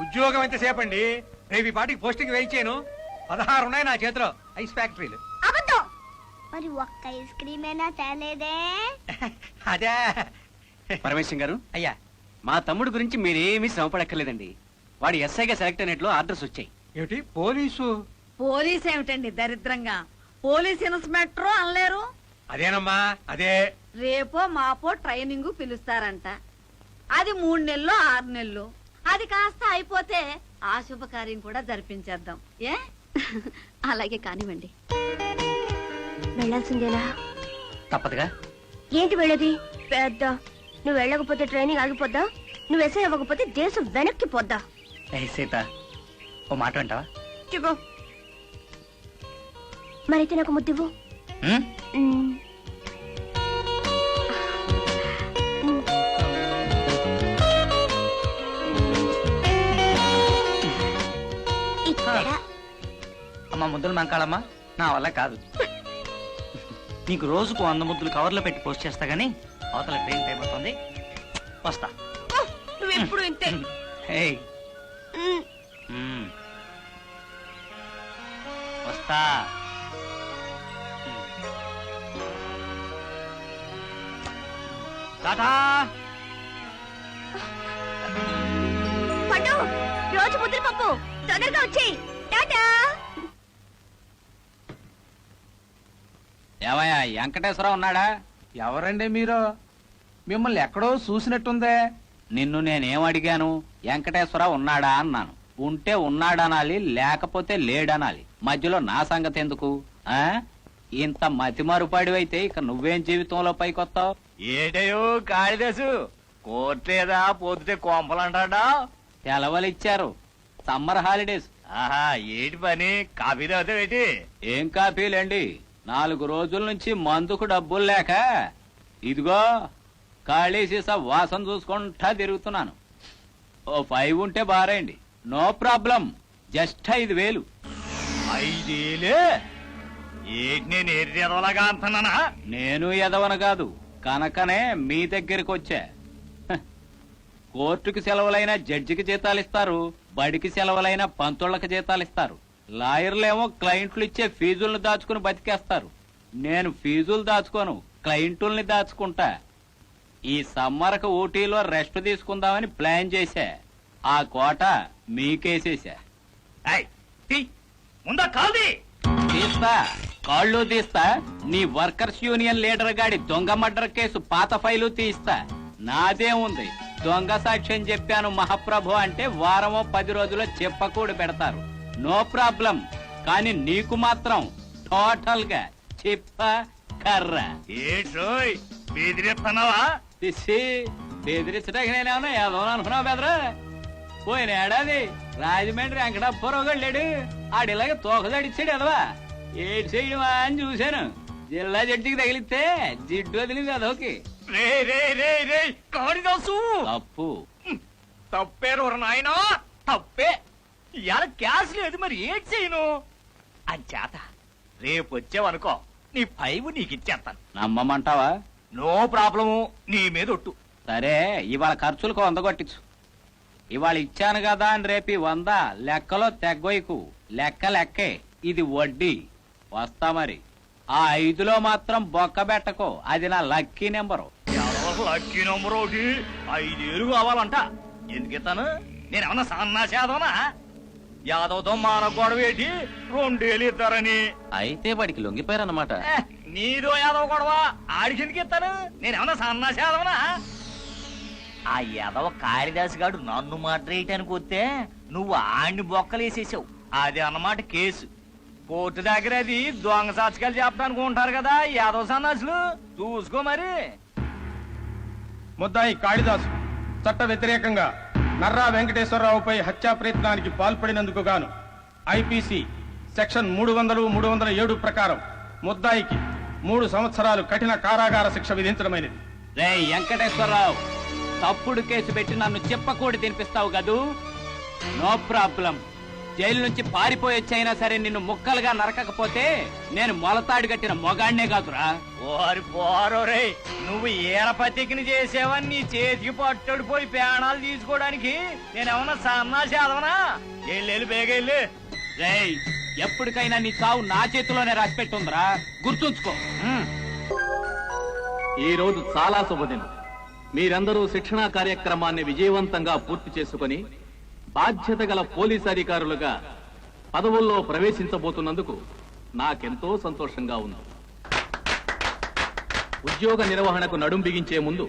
ఉద్యోగం ఎంతసేపు అండి? రేపు ఈ పాటికి పోస్టింగ్ వేయించాను. పదహారు ఉన్నాయి నా చేతిలో. ఐస్ ఫ్యాక్టరీలు. అబద్ధం! మరి ఒక్క ఐస్ క్రీమ్ అయినా తేలేదే? అదే. పరమేశ్వరం గారు అయ్యా. మా తమ్ముడు గురించి మీరేమీ శ్రమపడక్కర్లేదండి. వాడు ఎస్ఐగా సెలెక్ట్ అయినట్లు ఆర్డర్స్ వచ్చాయి. ఏమిటి? పోలీసు? పోలీస్ ఏమిటండి దరిద్రంగా? పోలీస్ ఇన్స్పెక్టర్ అనలేరు? అదేనమ్మా అదే. రేపో మాపో ట్రైనింగ్ పిలుస్తారంట. అది మూడు నెలలు ఆరు నెలలు. అది కాస్త అయిపోతే ఆ శుభకార్యం కూడా జరిపించేద్దాం. ఏ? అలాగే కానివ్వండి. వెళ్ళాల్సిందేనా? తప్పదుగా. ఏంటి వెళ్ళేది? పెద్ద. నువ్వు వెళ్ళకపోతే ట్రైనింగ్ ఆగిపోద్దా? నువ్వు ఎస్ఐ అవ్వకపోతే దేశం వెనక్కి పోద్దా? ఏ సీత ఓ మాట అంటావా? చెప్పు. మరైతే నాకు ముద్దివ్వు మ్మ్. అమ్మ ముద్దులు మంకాళమ్మ నా వల్ల కాదు. నీకు రోజుకు వంద ముద్దులు కవర్లో పెట్టి పోస్ట్ చేస్తా గానీ అవతల ట్రైన్ టైం అవుతుంది. వస్తా. నువ్వు ఎప్పుడు ఇంతే? ఏయ్. మ్మ్. మ్మ్. వస్తా. టాటా! పట్టు రోజు ముద్దులు పప్పు. తొందరగా వచ్చేయి. ఏమయ్యా వెంకటేశ్వరరావు ఉన్నాడా? ఎవరండి మీరు? మిమ్మల్ని ఎక్కడో చూసినట్టుందే. నిన్ను నేనేం అడిగాను? వెంకటేశ్వరరావు ఉన్నాడా అన్నాను. ఉంటే ఉన్నాడనాలి లేకపోతే లేడనాలి. మధ్యలో నా సంగతి ఎందుకు? ఆ? ఇంత మతిమరుపాడివైతే ఇక నువ్వేం జీవితంలో పైకొత్తావు? ఏటయో కాళిదాసు కోర్టేదా పోతుంటే కోంపలంటాడా? సెలవులిచ్చారు సమ్మర్ హాలిడేస్. ఆహా ఏటి పని? కాఫీ తాగుతావేటి? ఏం కాపీలండి నాలుగు రోజుల నుంచి మందుకు డబ్బులు లేక ఇదిగో ఖాళీ సీసా వాసన చూసుకుంటా తిరుగుతున్నాను. ఓ ఫైవ్ ఉంటే బారేయండి. No problem. జస్ట్ ఐదు వేలు. ఐదేలే? ఏటి నేను అంటున్నానా? నేను ఎదవన కాదు. కనుకనే మీ దగ్గరికి వచ్చా. హ. కోర్టుకి సెలవులైన జడ్జికి జీతాలు ఇస్తారు బడికి సెలవులైన పంతుళ్ళకి జీతాలు ఇస్తారు లాయర్లేమో క్లయింట్లు ఇచ్చే ఫీజుల్ని దాచుకుని బతికేస్తారు. నేను ఫీజులు దాచుకోను క్లయింటుల్ని దాచుకుంటా. ఈ సమ్మర్కు ఊటీలో రెస్ట్ తీసుకుందామని ప్లాన్ చేశా. ఆ కోట మీకేసేసా. ముందా కాల్ది తీస్తా కాళ్ళు తీస్తా నీ వర్కర్స్ యూనియన్ లీడర్ గాడి దొంగ మర్డర్ కేసు పాత ఫైలు తీస్తా. నాదే ఉంది. దొంగ సాక్ష్యం చెప్పాను మహాప్రభు అంటే వారమో పది రోజుల్లో చెప్పకూడు పెడతారు. No problem. కానీ నీకు మాత్రం టోటల్గా చిప్ప కర్ర ఏట్రోయ్ బెదిరిస్తున్నావా తీసి బెదిరించడానికి నేనేమన్నా ఏదో అనుకున్నావు బెదరా? పోయిన ఏడాది రాజమండ్రి వెంకటప్పరావు వెళ్ళాడు. ఆడిలాగా తోకదడిచ్చాడు ఎదవా? ఏడు చేయడమా అని చూశాను. జిల్లా జడ్జికి తగిలితే జిడ్డు వదిలింది అదోకి రే రే రే రే కాళిదాసు తప్పు. తప్పేరు నాయనా తప్పే. ఇవాళ క్యాష్ లేదు మరి ఏటి చేయను? అంచేత రేపు వచ్చావనుకో నీ ఫైవ్ నీకు ఇచ్చేస్తాను. నమ్మమంటావా? నో ప్రాబ్లము నీ మీద ఒట్టు. సరే ఇవాళ ఖర్చులకు వంద కొట్టించు. ఇవాళ ఇచ్చాను కదా అని రేపి వంద లెక్కలో తెగ్గొయ్యకు. లెక్క లెక్కే ఇది వడ్డీ. వస్తా మరి. ఆ ఐదులో మాత్రం బొక్క పెట్టకో అది నా లక్కీ నెంబరు. లక్కీ నంబర్ ఒకటి? ఐదేళ్ళు కావాలంట. ఎందుకు ఇస్తాను? నేను ఏమన్నా సన్నాసి యాదవనా యాదవ్తో మాన గొడవ ఏంటి రెండేళ్ళు ఇస్తారని అయితే వాడికి లొంగిపోయారన్నమాట. ఏ, నీదో యాదవ గొడవ ఆడికి ఎందుకు ఇస్తాను నేను ఏమన్నా సన్నాసి యాదవనా? ఆ యాదవ కాళిదాస్ గాడు నన్ను మాట్లాడటానికి వస్తే నువ్వు ఆడిని బొక్కలేసేసావు. అది అన్నమాట కేసు. కోర్టు దగ్గర అది దొంగ సాచకాలు చెప్పడానికి ఉంటారు కదా యాదవ సన్నాసులు చూసుకో మరి. ముద్దాయి కాళిదాసు చట్ట వ్యతిరేకంగా నర్రా వెంకటేశ్వరరావుపై హత్యా ప్రయత్నానికి పాల్పడినందుకు గాను ఐపీసీ సెక్షన్ మూడు వందలు మూడు వందల ఏడు ప్రకారం ముద్దాయికి మూడు సంవత్సరాలు కఠిన కారాగార శిక్ష విధించడమైనది. రే వెంకటేశ్వరరావు తప్పుడు కేసు పెట్టి నన్ను చెప్పకూడి తినిపిస్తావు కదూ? No problem. జైలు నుంచి పారిపోయి వచ్చైనా సరే నిన్ను ముక్కలుగా నరకకపోతే నేను మొలతాడు కట్టిన మొగాడినే కాదురా. ఓరి పోరో రే నువ్వు ఈరపతికిని చేసేవని నీ చేతికి పట్టుడిపోయి ప్రాణాలు తీసుకోవడానికి నేనేమన్నా సన్నాసి అదవనా వెళ్ళి బేగెళ్ళి రేయ్ ఎప్పటికైనా నీ చావు నా చేతిలోనే రాసిపెట్టుందిరా గుర్తుంచుకో. ఈ రోజు చాలా శుభదినం. మీరందరూ శిక్షణా కార్యక్రమాన్ని విజయవంతంగా పూర్తి చేసుకుని బాధ్యత గల పోలీస్ అధికారులుగా పదవుల్లో ప్రవేశించబోతున్నందుకు నాకెంతో సంతోషంగా ఉంది. ఉద్యోగ నిర్వహణకు నడుం బిగించే ముందు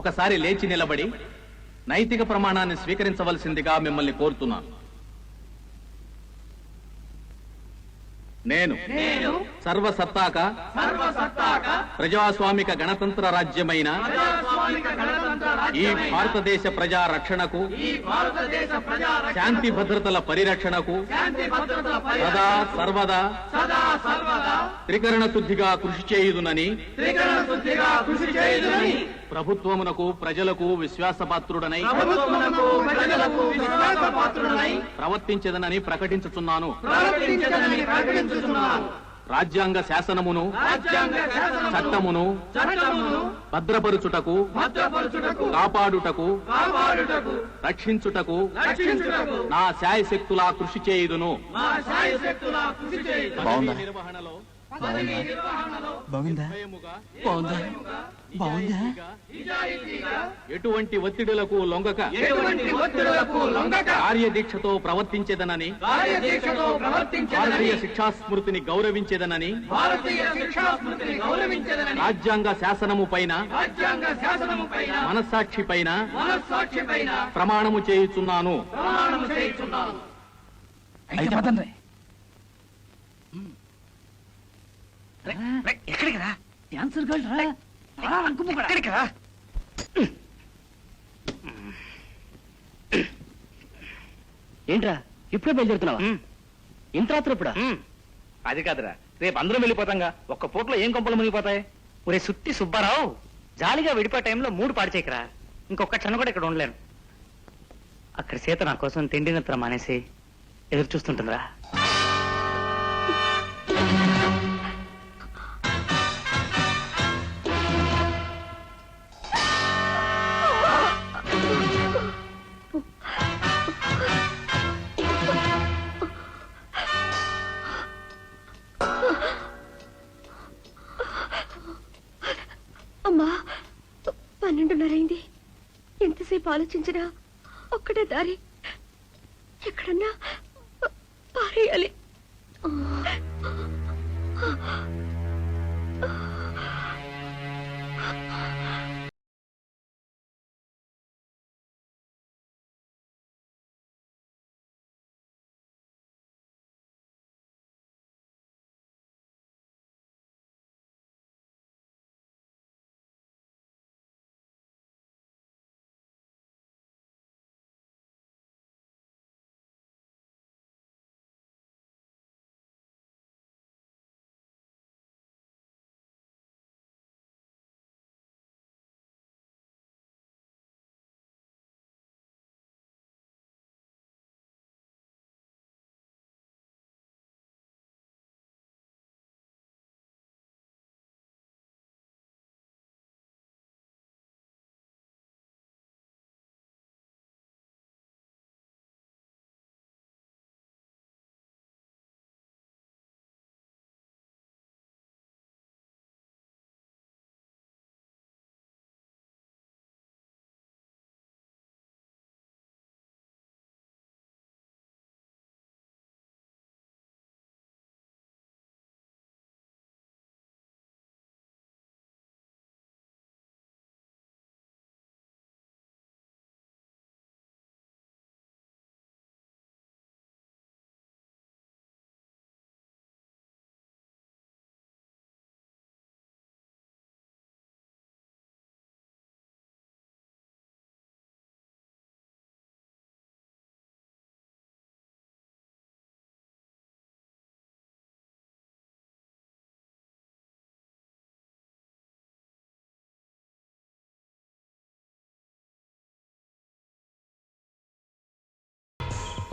ఒకసారి లేచి నిలబడి నైతిక ప్రమాణాన్ని స్వీకరించవలసిందిగా మిమ్మల్ని కోరుతున్నాను. నేను సర్వసత్తాక ప్రజాస్వామిక గణతంత్ర రాజ్యమైన ఈ భారతదేశ ప్రజా రక్షణకు శాంతి భద్రతల పరిరక్షణకు సదా సర్వదా త్రికరణ శుద్ధిగా కృషి చేయుదునని ప్రభుత్వమునకు ప్రజలకు విశ్వాసపాత్రుడనై ప్రవర్తించదనని ప్రకటించుచున్నాను. రాజ్యాంగ శాసనమును చట్టమును భద్రపరుచుటకు కాపాడుటకు రక్షించుటకు నా శాయశక్తులా కృషి చేయుదును. నిర్వహణలో ఎటువంటి ఒత్తిడులకు లొంగక. కార్యదీక్షతో ప్రవర్తించేదనని. భారతీయ శిక్షా స్మృతిని గౌరవించేదనని. రాజ్యాంగ శాసనము పైన. మనస్సాక్షి పైన. ప్రమాణము చేయుచున్నాను. ఎక్కడికి రా? ఎక్కడికి రా? ఏంట్రా ఇప్పుడే బయలుదేరుతున్నావా? ఇంత రాత్రి ఇప్పుడా అది కాదురా రేపు అందరం వెళ్ళిపోతాంగా. ఒక్క పూటలో ఏం కొంపలు మునిగిపోతాయి? ఒరే సుత్తి సుబ్బారావు జాలిగా విడిపో టైంలో మూడు పాడు చేయకరా. ఇంకొక క్షణం కూడా ఇక్కడ ఉండలేను. అక్కడ సీత నా కోసం తిండి నిద్ర మానేసి ఎదురు చూస్తుంటుందిరా. ఎంతసేపు ఆలోచించినా ఒక్కటే దారి ఎక్కడన్నా పారేయాలి.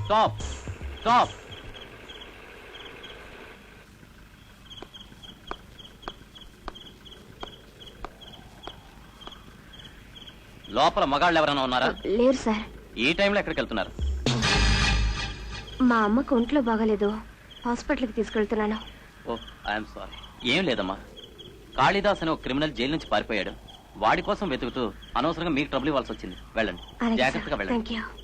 స్టాప్ స్టాప్ లోపల మగాళ్ళు ఎవరైనా ఉన్నారా? లేరు సార్. ఈ టైంలో ఎక్కడికి వెళ్తున్నారు? మా అమ్మకు ఒంట్లో బాగాలేదు. హాస్పిటల్కి తీసుకెళ్తున్నాను. Oh I'm sorry. ఏం లేదమ్మా. కాళిదాస్ అనే ఒక క్రిమినల్ జైలు నుంచి పారిపోయాడు. వాడి కోసం వెతుకుతూ అనవసరంగా మీకు ట్రబుల్ ఇవ్వాల్సి వచ్చింది. వెళ్ళండి. జాగ్రత్తగా వెళ్ళండి. Thank you